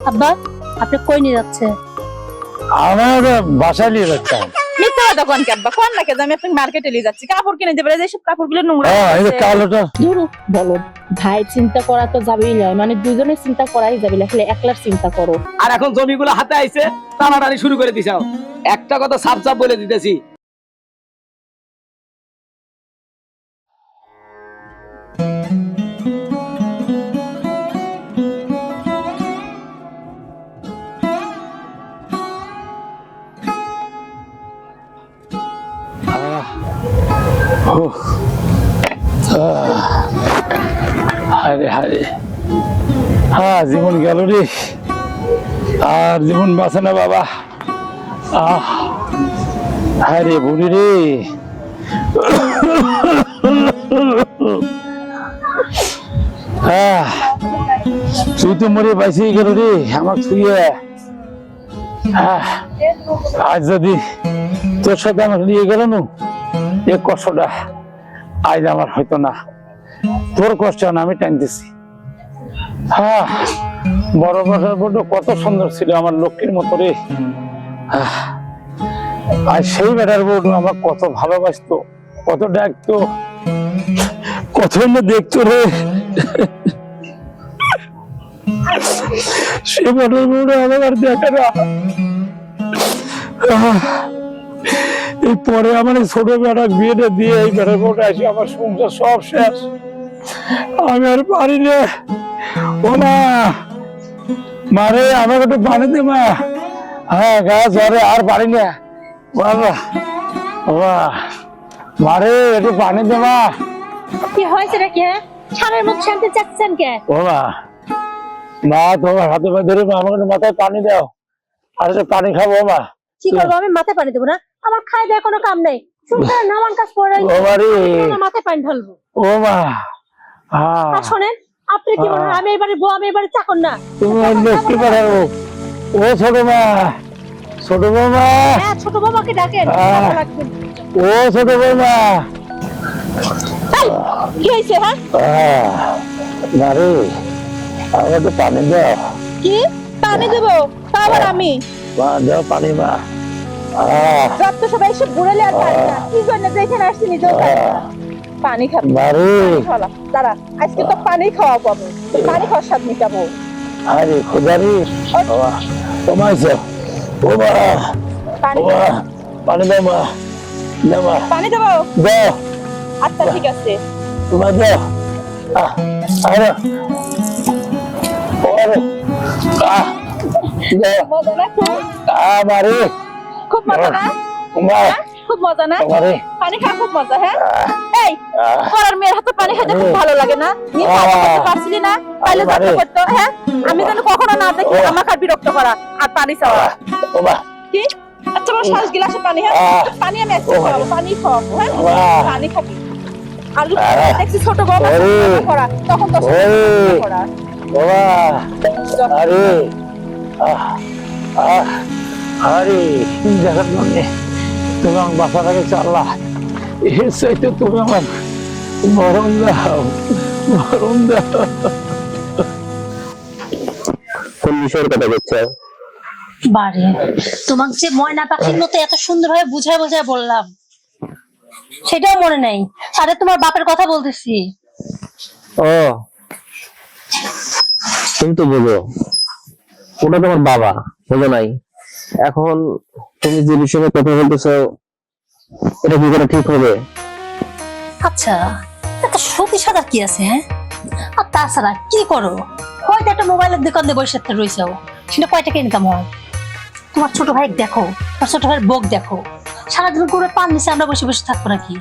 আব্বা আপনি কই নিয়ে যাচ্ছে? আমার বাসায় নিয়ে যাচ্ছেন মিথ্যা কথা কোন কি আব্বা? কোন না আমি আপনাকে মার্কেটে নিয়ে যাচ্ছি। কাপড় কিনে দেবে যেসব কাপড়গুলো নোংরা হ্যাঁ এই যে কালোটা। ধরু বলো। ভাই চিন্তা করা তো যাবেই নয়। মানে দুজনের চিন্তা করাই যাবে না খালি একলার চিন্তা করো। আর এখন জমিগুলো হাতে আইছে টানাটানি শুরু করে দিছাও। একটা কথা সাপ সাপ বলে দিতেছি। হারে হারে হ্যাঁ জীবন গেল রে। আর জীবন বাঁচে না বাবা। আহ। বুড়ি রে। তুই তো মরে বাঁচি গেল রে আমার আহ, আজ যদি তোর সাথে আমার নিয়ে গেল নু এ কষ্টটা। আজ আমার হয়তো না। তোর কষ্ট আমি টানতেছি হ্যাঁ বড় বড় কত সুন্দর ছিল আমার লক্ষ্মীর মতো রে। আর সেই বেটার বউ আমার কত ভালোবাসতো, কত ডাকতো, কত দেখতো রে। সে বেটার বউটা আমার আর দেখে না। এই পরে আমার ছোট বেটা বিয়েটা দিয়ে এই বেটার বউটা এসে আমার সংসার সব শেষ। আমি আর পারি ও মা মারে আমাকে একটু পানি দে মা। হ্যাঁ গাছ ধরে আর পারি না। বাবা বাবা মারে একটু পানি দে মা। কি হয়েছে নাকি হ্যাঁ? সারের মুখ শান্তি চাচ্ছেন কে? মা তোমার হাতে পা ধরে আমাকে মাথায় পানি দাও। আর পানি খাব মা। কি করব আমি মাথায় পানি দেবো না? আমার খাই দেওয়ার কোনো কাম নেই। শুনতে নামান কাজ মারে মাথায় পানি ঢালবো। ও মা। হ্যাঁ শোনেন আপনি কি মনে হয় আমি এবারে বউ আমি এবারে চাকর না? তুমি পারো ও ছোট মা। ছোট বৌমা। হ্যাঁ ছোট ডাকেন। ও ছোট বৌমা। কি হয়েছে হ্যাঁ না রে আমাকে পানি দাও। কি? পানি দেবো? তা আবার আমি? মা দাও পানি মা। রক্ত সবাই এসে ঘুরালে আর পারি না। কি জন্য যে এখানে আসছি নিজেও জানি না। পানি খাব। রে দাঁড়া আজকে তো পানি খাওয়াবো আমি পানি খাওয়ার স্বাদ মিটাবো। আরে খোদা রে বাবা। কমাইছে ও মা। পানি পানি দাও মা। দাও মা। পানি দেবো? দাও। আচ্ছা ঠিক আছে। তোমার দাও। আরে। ওরে আহ দাও। মজা মজা না? হ্যাঁ? খুব মজা না? পানি খাওয়া খুব মজা হ্যাঁ? এই পরার মেয়ের হাতে পানি খেতে খুব ভালো লাগে না? নিয়ে পারছিলি না? তাইলে যত্ন করতো হ্যাঁ? আমি যেন কখনো না দেখি। আমাকে বিরক্ত করা আর পানি চাওয়া কি? আচ্ছা আমার শ্বাস গিলাসে পানি হ্যাঁ? পানি আমি। খাওয়াবো পানি খাওয়াবো হ্যাঁ? পানি খাবি। আর দেখছি ছোট বউ। করা তখন তো করা বাবা আরে। আহ আহ। আরে দেখার জন্য তুমি আমার বাসাটাকে চাল্লা এর চাইতে তুমি আমার মরণ দাও মরণ দাও। কোন বিষয়ের কথা বলছো? বারে তোমাকে যে ময়না পাখির মতো এত সুন্দর ভাবে বুঝায় বুঝায় বললাম সেটাও মনে নেই। আরে তোমার বাপের কথা বলতেছি। ও তুমি তো বোঝো। ওটা তোমার বাবা বোঝো নাই। এখন তুমি যে বিষয়ে কথা বলতেছো, এটা কি করে ঠিক হবে? আচ্ছা একটা সতী সাদা কি আছে হ্যাঁ? আর তাছাড়া কি করো? হয়তো একটা মোবাইলের দোকান বসে থাকতে রয়েছে সেটা কয় টাকা ইনকাম হয়? তোমার ছোট ভাই দেখো তোমার ছোট ভাইয়ের বোক দেখো। সারাদিন করে পান নিচে আমরা বসে বসে থাকব নাকি?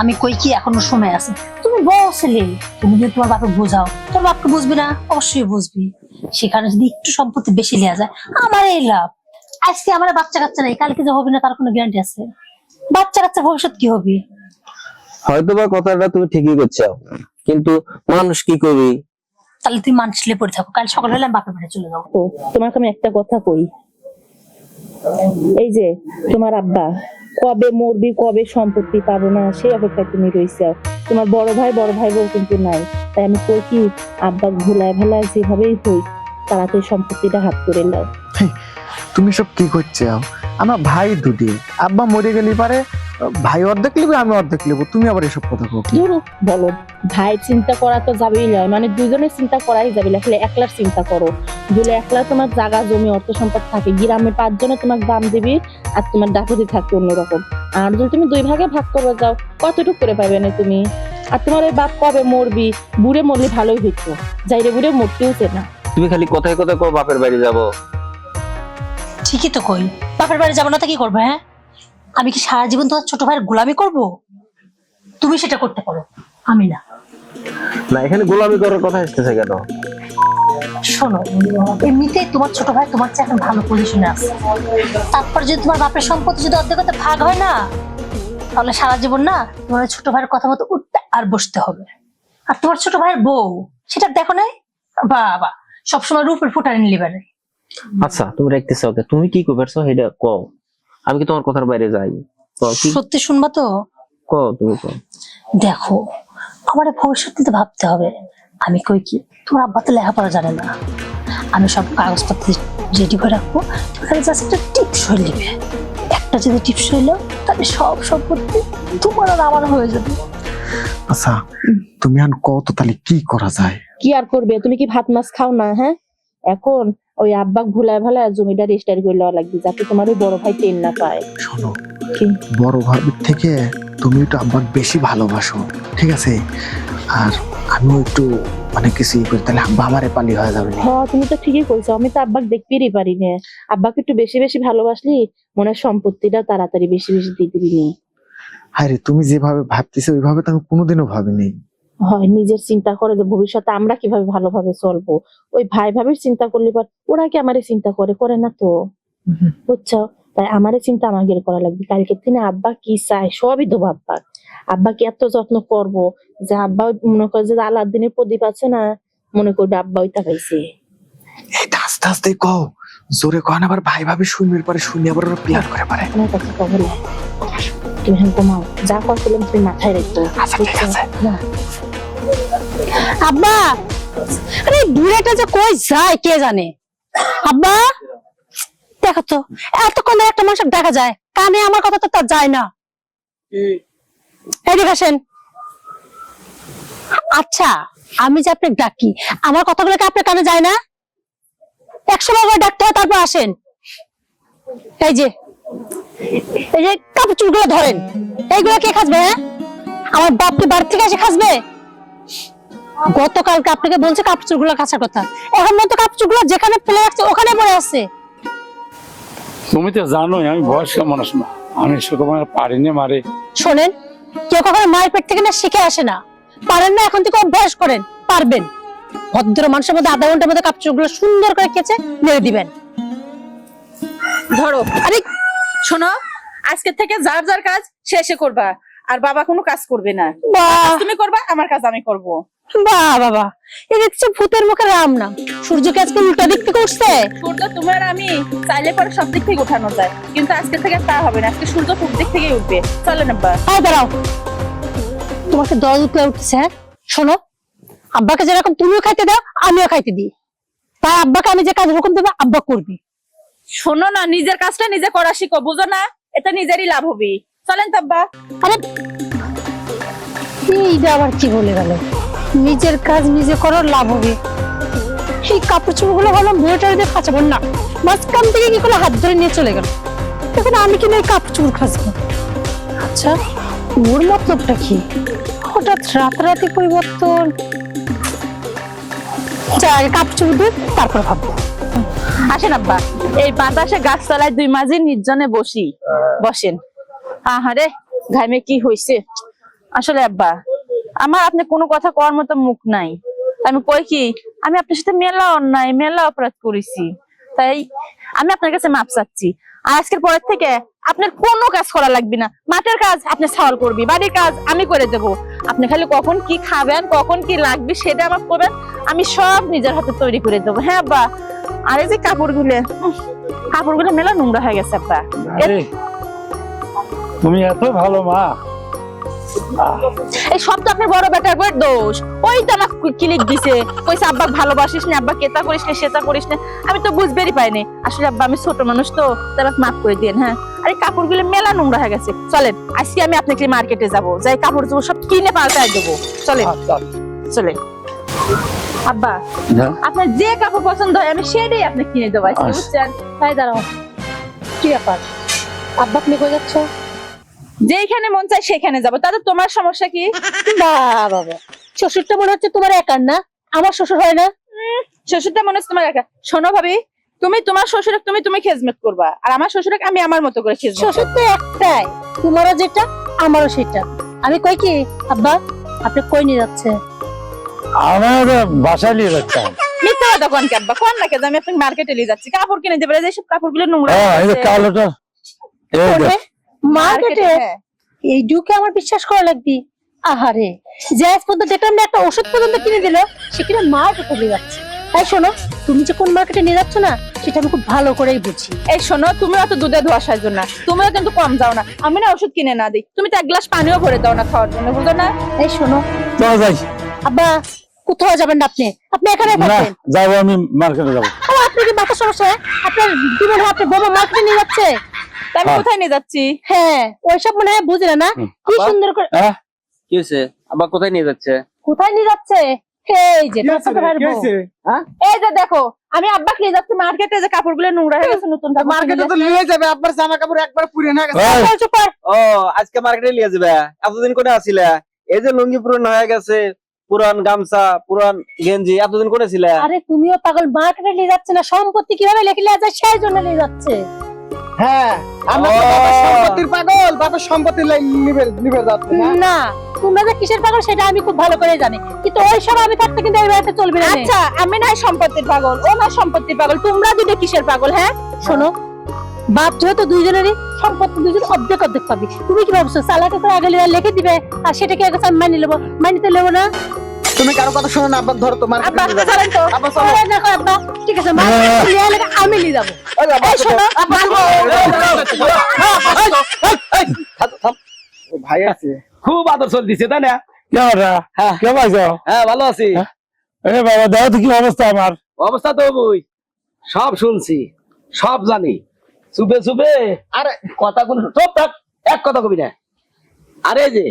আমি কই কি এখনও সময় আছে? তুমি ছেলে তুমি যদি তোমার বাপকে বোঝাও তোর বাপকে বুঝবি না? অবশ্যই বুঝবি। সেখানে যদি একটু সম্পত্তি বেশি নেওয়া যায় আমার এই লাভ। আজকে আমার বাচ্চা কাচ্চা নেই কালকে যে হবে না তার কোনো গ্যারান্টি আছে? বাচ্চা কাচ্চা ভবিষ্যৎ কি হবে? হয়তো বা কথাটা তুমি ঠিকই করছ কিন্তু মানুষ কি করবি? তাহলে তুই মানসিলে পড়ে থাকো। কাল সকাল হলে বাপের বাড়ি চলে যাব। তো তোমাকে আমি একটা কথা কই। এই যে তোমার আব্বা কবে মরবি কবে সম্পত্তি পাবো না সেই অপেক্ষায় তুমি রয়েছে। তোমার বড় ভাই বড় ভাই বউ কিন্তু নাই। তাই আমি কই কি, আব্বা ভুলায় ভেলায় যেভাবেই হই, তাড়াতাড়ি সম্পত্তিটা হাত করে নাও। তুমি সব কি করছ? আমার ভাই দুটি আব্বা মরে গেলি পারে ভাই অর্ধেক লিবে আমি অর্ধেক লিবো। তুমি আবার এসব কথা কো? কি? বলো। ভাই চিন্তা করা তো যাবেই নয় মানে দুজনের চিন্তা করাই যাবে না। খালি একলার চিন্তা করো। যদি একলা তোমার জায়গা জমি অর্থ সম্পদ থাকে। গ্রামে পাঁচজনে তোমার দাম দিবি আর তোমার ডাকুতি থাকবে অন্যরকম। আর যদি তুমি দুই ভাগে ভাগ করে যাও। কতটুকু করে পাবে না তুমি? আর তোমার ওই বাপ কবে মরবি? বুড়ে মরলে ভালোই হইতো। যাইরে বুড়ে মরতেও না। তুমি খালি কথায় কথায় কো বাপের বাড়ি যাব। ঠিকই তো কই। বাপের বাড়ি যাব না তো কি করব হ্যাঁ? আমি কি সারা জীবন তোমার ছোট ভাইয়ের গোলামি করব? তুমি সেটা করতে পারো। আমি না। না এখানে গোলামি করার কথা আসতেছে কেন? শোনো এমনিতেই তোমার ছোট ভাই তোমার চেয়ে এখন ভালো পজিশনে আছে। তারপর যদি তোমার বাপের সম্পত্তি যদি অর্ধেক অর্ধেক ভাগ হয় না তাহলে সারা জীবন না তোমার ছোট ভাইয়ের কথা মতো উঠতে আর বসতে হবে। আর তোমার ছোট ভাইয়ের বউ সেটা দেখো নাই? বাবা সবসময় রূপের ফুটানি লিবারে আচ্ছা তুমি রাখতেছ তুমি কি করছ সেটা কও। আমি কি তোমার কথার বাইরে যাই? সত্যি শুনবা তো? কও তুমি দেখো আমার ভবিষ্যৎ ভাবতে হবে। আমি কই কি? তোমার আব্বা তো লেখাপড়া জানে না। আমি সব কাগজপত্র রেডি করে রাখব। তাহলে জাস্ট একটা টিপস হয়ে নেবে একটা যদি টিপস হইল তাহলে সব সম্পত্তি তোমার আর আমার হয়ে যাবে। আচ্ছা তুমি আন কত তাহলে কি করা যায়? কি আর করবে? তুমি কি ভাত মাছ খাও না হ্যাঁ? এখন ওই আব্বাক ভুলায় ভালায় জমিটা রেজিস্টার করে লওয়া লাগবে যাতে তোমার ওই বড় ভাই টেন না পায়। শোনো কি? বড় ভাবির থেকে তুমি একটু আব্বাকে বেশি ভালোবাসো ঠিক আছে? আর আমিও একটু মানে কিছু করি তাহলে আব্বা আমারে পালি হয়ে যাবে। হ্যাঁ তুমি তো ঠিকই কইছো আমি তো আব্বাক দেখতেই পারি না। আব্বাকে একটু বেশি বেশি ভালোবাসলি মনে হয় সম্পত্তিটা তাড়াতাড়ি বেশি বেশি দিয়ে দিবি নি। আরে তুমি যেভাবে ভাবতেছো ওইভাবে তো আমি কোনোদিনও ভাবিনি। হয় নিজের চিন্তা করে যে ভবিষ্যতে আমরা কীভাবে ভালোভাবে চলবো। ওই ভাই ভাবির চিন্তা করলে পর ওরা কি আমারে চিন্তা করে? করে না তো। বুঝছ? তাই আমারে চিন্তা আমাকে করা লাগবে। কালকে দিনে আব্বা কি চায়? সবই দেবো আব্বা। আব্বাকে এত যত্ন করব? যে আব্বা মনে করে যে আলাদিনের প্রদীপ আছে না মনে করবে আব্বা ওইটা পাইছে। এটা আস্তে আস্তে কও। জোরে কন আবার ভাই ভাবি শুনবে পরে শুনি আবার প্ল্যান করে পারে। আমার কাছে খবর নেই। তুমি ঘুমাও যা করছিলাম তুমি মাথায় রাখব আচ্ছা, ঠিক আছে। আব্বা! আরে বুড়াটা যে কই যায় কে জানে? আব্বা! দেখো তো এতক্ষণ একটা মানুষের দেখা যায়। কানে আমার কথা তো তার যায় না। এদিকে আসেন। আচ্ছা আমি যে আপনাকে ডাকি আমার কথাগুলো কি আপনার কানে যায় না? একশো বার করে ডাকতে হয় তারপর আসেন। এই যে এই যে কাপড় চুলগুলো ধরেন এইগুলো কে খাসবে হ্যাঁ? আমার বাপ কি বাড়ি থেকে এসে খাসবে? গতকালকে আপনাকে বলছে কাপড়গুলো কাচার কথা। এখন মতো কাপড়গুলো যেখানে ফেলে রাখছে ওখানে পড়ে আছে। তুমি তো জানোই আমি বয়স্ক মানুষ না। আমি সুকুমার পারিনি মারে। শোনেন কেউ কখনো মায়ের পেট থেকে না শিখে আসে না। পারেন না এখন থেকে অভ্যাস করেন পারবেন। ভদ্র মানুষের মধ্যে আধা ঘণ্টার মধ্যে কাপড়গুলো সুন্দর করে কেচে মেরে দিবেন। ধরো আরে শোনো আজকে থেকে যার যার কাজ শেষে করবা। আর বাবা কোনো কাজ করবে না। তুমি করবা আমার কাজ আমি করব। বাহ বাবা এ দেখছি ভূতের মুখে রাম না সূর্যকে আজকে উল্টা দিক থেকে উঠছে। সূর্য তোমার আমি চাইলে পরে সব দিক থেকে উঠানো যায়। কিন্তু আজকে থেকে তা হবে না। আজকে সূর্য পূব দিক থেকেই উঠবে। চলে না বা আয় দাঁড়াও। তোমাকে দল উঠলে উঠছে হ্যাঁ? শোনো আব্বাকে যেরকম তুমিও খাইতে দাও আমিও খাইতে দিই। তাই আব্বাকে আমি যে কাজ হুকুম দেবো আব্বা করবি। শোনো না, নিজের কাজটা নিজে করা শিখো, বুঝো না? এটা নিজেরই লাভ হবে। চলেন তাব্বা আরে এইটা আবার কি বলে গেল? নিজের কাজ নিজে করো লাভ হবে। এই কাপড় চোপড়গুলো ভাবলাম বুড়োটার দিয়ে খাঁচাবো না। মাঝখান থেকে কি করে হাত ধরে নিয়ে চলে গেল? এখন আমি কিনা এই কাপড় চোপড় খাঁচবো? আচ্ছা ওর মতলবটা কি? হঠাৎ রাতারাতি পরিবর্তন। কাপড় চোপড় তারপর ভাববো। আসেন আব্বা এই বাতাসে গাছতলায় দুই মাঝে নির্জনে বসি বসেন। আহারে ঘামে কি হইছে? আসলে আব্বা আমার আপনি কোনো কথা কওয়ার মতো মুখ নাই। আমি কই কি আমি আপনার সাথে মেলা অন্যায় মেলা অপরাধ করেছি। তাই আমি আপনার কাছে মাপ চাচ্ছি। আর আজকের পরের থেকে আপনার কোনো কাজ করা লাগবে না। মাঠের কাজ আপনি ছাওয়াল করবি বাড়ির কাজ আমি করে দেব। আপনি খালি কখন কি খাবেন কখন কি লাগবে সেটা আমার করবেন আমি সব নিজের হাতে তৈরি করে দেবো। হ্যাঁ আব্বা আর এই যে কাপড়গুলো উফ, কাপড়গুলো মেলা নোংরা হয়ে গেছে তুমি এত ভালো মা। এই সব তো আপনার বড় বেটার বউয়ের দোষ। ওই তো আমার ক্লিক দিছে। কইছে আব্বা ভালোবাসিস না আব্বা কেতা করিস না সেটা করিস না। আমি তো বুঝবেরই পাইনি। আসলে আব্বা আমি ছোট মানুষ তো তাই আমাকে মাফ করে দিন হ্যাঁ। আরে কাপড়গুলো মেলা নোংরা হয়ে গেছে। চলেন আজকে আমি আপনাকে মার্কেটে যাব। যাই কাপড় চোপড় সব কিনে পাল্টায় দেবো। চলেন চলেন। আব্বা? আপনার যে কাপড় পছন্দ হয় আমি সেটাই আপনি কিনে দেবো। আচ্ছা। বুঝছেন? তাই দাঁড়াও। কি ব্যাপার? আব্বা তুমি কই যাচ্ছ যেখানে মন চায় সেখানে যাব। তাতে তোমার সমস্যা কি? বাবা শ্বশুরটা মনে হচ্ছে তোমার একার না? আমার শ্বশুর হয় না? শ্বশুরটা মনে হচ্ছে তোমার একা। শোনো ভাবি তুমি তোমার শ্বশুরক তুমি তুমি খেজমত করবা। আর আমার শ্বশুরক আমি আমার মতো করে খেজমত। শ্বশুর তো একটাই। তোমারও যেটা আমারও সেটা। আমি কই কি? আব্বা আপনি কই নিয়ে যাচ্ছে আমার বাসায় নিয়ে যাচ্ছেন মিথ্যা কথা কোন কাব্বা কোন না কেন আমি আপনাকে মার্কেটে নিয়ে যাচ্ছি। কাপড় কিনে দেবে যেসব কাপড়গুলো নোংরা হ্যাঁ এই যে কালোটা এই যে। মার্কেটে হ্যাঁ। এই ডুকে আমার বিশ্বাস করা লাগবি। আহারে যে আজ পর্যন্ত দেখলাম না একটা ওষুধ পর্যন্ত কিনে দিল সে কিনা মার্কেটে নিয়ে যাচ্ছে। তাই শোনো তুমি যে কোন মার্কেটে নিয়ে যাচ্ছ না সেটা আমি খুব ভালো করেই বুঝি। এই শোনো তুমি অত দুধে ধোয়া সাহায্য না। তুমিও কিন্তু কম যাও না। আমি না ওষুধ কিনে না দিই। তুমি তো এক গ্লাস পানিও ভরে দাও না খাওয়ার জন্য বুঝো না? এই শোনো। যাই। আব্বা কোথাও যাবেন না আপনি? আপনি এখানে না থাকবেন। যাব আমি মার্কেটে যাব। ও, আপনি কি মাথা সমস্যা? হ্যাঁ? আপনার কি মনে হয় আপনার বোমা মার্কেটে নিয়ে যাচ্ছে। আমি হ্যাঁ। কোথায় নিয়ে যাচ্ছি? হ্যাঁ ওইসব মনে হয় বুঝলে না। কি সুন্দর করে হ্যাঁ? কি হয়েছে? আবার কোথায় নিয়ে যাচ্ছে? কোথায় নিয়ে যাচ্ছে? এই যে বউ। এই যে দেখো আমি আব্বাকে নিয়ে যাচ্ছি মার্কেটে যে কাপড়গুলো নোংরা হয়ে গেছে নতুন কাপড় মার্কেটে তো নিয়ে যাবে আপনার জামা কাপড় একবার পুরে না গেছে। ও আজকে মার্কেটে নিয়ে যাবে। এতদিন করে আসিলে? এই যে লুঙ্গি পুরন হয়ে গেছে। পুরান গামছা পুরান গেঞ্জি এতদিন করে ছিলে আরে তুমিও পাগল মার্কেটে নিয়ে যাচ্ছে না সম্পত্তি কীভাবে লেখে নিয়ে সেই জন্য নিয়ে যাচ্ছে। হ্যাঁ আমরা সম্পত্তির পাগল বাবার সম্পত্তি লাই নিবে নিবে যাচ্ছে না। না তোমরা যে কিসের পাগল সেটা আমি খুব ভালো করে জানি। কিন্তু ওই সব আমি থাকতে কিন্তু এই বাড়িতে চলবে না। আচ্ছা আমি না হয় সম্পত্তির পাগল ও না সম্পত্তির পাগল তোমরা দুটো কিসের পাগল হ্যাঁ? শোনো বাপ যেহেতু দুইজনেরই সম্পত্তি দুইজন অর্ধেক অর্ধেক পাবি তুমি কি ভাবছ সালাকে করে আগে লিখে দিবে আর সেটাকে আগে আমি মানি নেব মানিতে নেব না তুমি কারও কথা শোনো না আব্বা ধরো তো আব্বা তো আব্বা চলো আব্বা ঠিক আছে আমি নিয়ে যাব এই শোনো ও ভাই আছে খুব আদর চলতেছে তাই না? হ্যাঁ। হ্যাঁ ভালো আছি হ্যাঁ। এ বাবা দেখো তো কি অবস্থা আমার অবস্থা তো বই সব শুনছি সব জানি চুপে চুপে আরে কথা কোন চুপ থাক এক কথা কবি না। আরে যে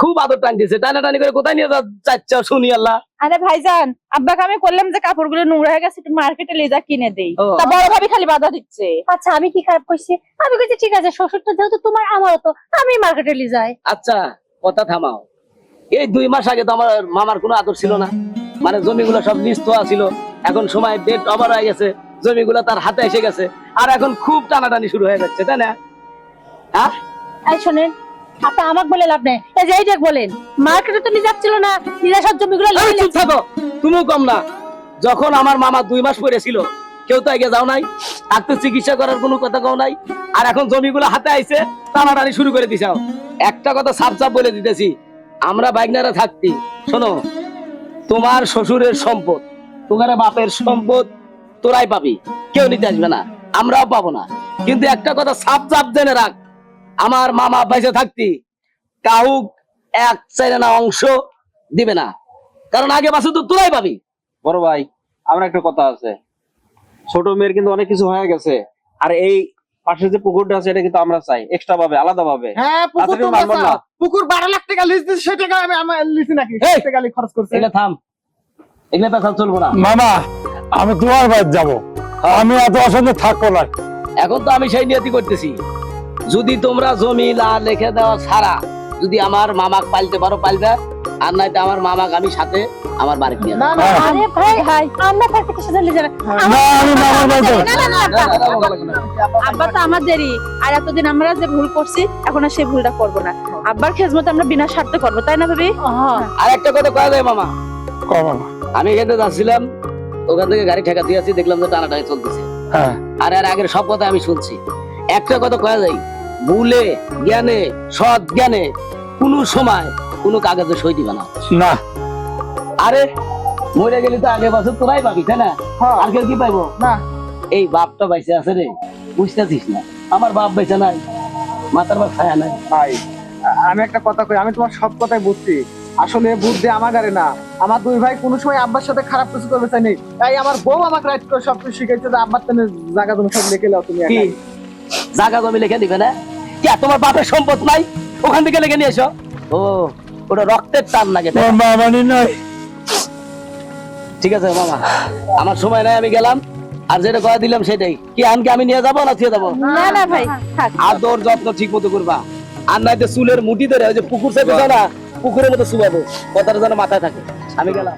খুব আদর টানতেছে টানা টানি করে কোথায় নিয়ে যাচ্ছ শুনি আল্লাহ। আরে ভাইজান আব্বাকে আমি করলাম যে কাপড়গুলো নোংরা হয়ে গেছে একটু মার্কেটে কিনে দেই। তা বড় ভাবি খালি বাধা দিচ্ছে। আচ্ছা আমি কি খারাপ করছি? আমি কইছি ঠিক আছে শ্বশুরটা যেহেতু তোমার আমারও তো আমি মার্কেটে নিয়ে যাই। আচ্ছা কথা থামাও। এই দুই মাস আগে তো আমার মামার কোনো আদর ছিল না। মানে জমিগুলো সব হওয়া ছিল এখন সময় ডেট ওভার হয়ে গেছে। জমিগুলো তার হাতে এসে গেছে। আর এখন খুব টানাটানি শুরু হয়ে যাচ্ছে তাই না? হ্যাঁ? এই শোনেন আপনি আমাকে বলে লাভ নেই। এই যে এই বলেন মার্কেটে তো নিয়ে যাচ্ছিল না নিজের জমিগুলো এই চুপ থাকো তুমিও কম না। যখন আমার মামা দুই মাস পরে ছিল কেউ তো আগে যাও নাই আর তো চিকিৎসা করার কোনো কথা কও নাই আর এখন জমিগুলো হাতে আইছে টানাটানি শুরু করে দিছাও একটা কথা সাপ সাপ বলে দিতেছি আমরা বাইকনারা থাকতি শোনো তোমার শ্বশুরের সম্পদ তোমার বাপের সম্পদ তোরাই পাবি। কেউ নিতে আসবে না আমরাও পাবো না। কিন্তু একটা কথা সাপ সাপ জেনে রাখ আমার মামা বাইসে থাকতি কাহুক এক চাই না অংশ দিবে না। কারণ আগে বাসু তো তোরাই পাবি। বড় ভাই আমার একটা কথা আছে। ছোট মেয়ের কিন্তু অনেক কিছু হয়ে গেছে। আর এই পাশে যে পুকুরটা আছে এটা কিন্তু আমরা চাই এক্সট্রা ভাবে আলাদা ভাবে হ্যাঁ পুকুর তো। না। পুকুর বারো লাখ টাকা লিজ দিচ্ছে সে টাকা আমি আমার লিছি নাকি টাকা খরচ করছে। এগুলো থাম। এগুলো পেছাল চলবো না। মামা আমি তোমার বাড়ি যাব আমি এত অসঙ্গে থাকব না এখন তো আমি সেই নিয়তি করতেছি যদি তোমরা জমি লা লিখে দেওয়া ছাড়া যদি আমার মামাক পালতে পারো পালবে আর নয়তো আমার মামাক আমি সাথে আমার বাড়িতে নিয়ে না না আরে ভাই ভাই আমরা থাকতে কিসে চলে যাবে না আমি মামার বাড়ি যাব না, না। আব্বা তো আমাদেরই আর এতদিন আমরা যে ভুল করছি এখন আর সেই ভুলটা করব না আব্বার খেজমত আমরা বিনা স্বার্থে করব তাই না ভাবি হ্যাঁ। আর একটা কথা কয়া যায় মামা ক মামা আমি এখানে যাচ্ছিলাম ওখান থেকে গাড়ি ঠেকা দিয়ে আছি দেখলাম যে টানাটানি চলতেছে। হ্যাঁ। আর আগের সব কথা আমি শুনছি। একটা কথা কয়া যায় ভুলে জ্ঞানে সৎ জ্ঞানে কোন সময় কোনো কাগজে সই দিবে না। না। আরে মরে গেলে তো আগে বছর তোরাই পাবি তাই না? হ্যাঁ। আর কেউ কি পাইবো? না। এই বাপটা বাইসে আছে রে বুঝতেছিস না? আমার বাপ বেঁচে নাই মাতার বাপ ছায়া নাই। আমি একটা কথা কই আমি তোমার সব কথাই বুঝছি। আসলে বুদ্ধি আমার গাড়ি না। আমার দুই ভাই কোনো সময় আব্বার সাথে খারাপ কিছু করবে চাইনি। তাই আমার বউ আমাকে রাইট করে সব কিছু শিখাইছে যে আব্বার তেনে জায়গা তুমি সব লিখে নাও তুমি কি? জায়গা জমি লিখে দিবে না? কি? তোমার বাপের সম্পদ নাই? ওখান থেকে লিখে নিয়ে এসো। ও ওটা রক্তের টান লাগে। তোর মা মানি নয় ঠিক আছে মামা। আমার সময় নাই আমি গেলাম। আর যেটা কথা দিলাম সেটাই। কি আনকে আমি নিয়ে যাব না থিয়ে যাব? না না ভাই থাক। আদর যত্ন ঠিক মতো করবা। আর নাই তো চুলের মুঠি ধরে ওই যে পুকুর চেপে না পুকুরের মতো শুবাবো কথাটা যেন মাথায় থাকে। আমি গেলাম।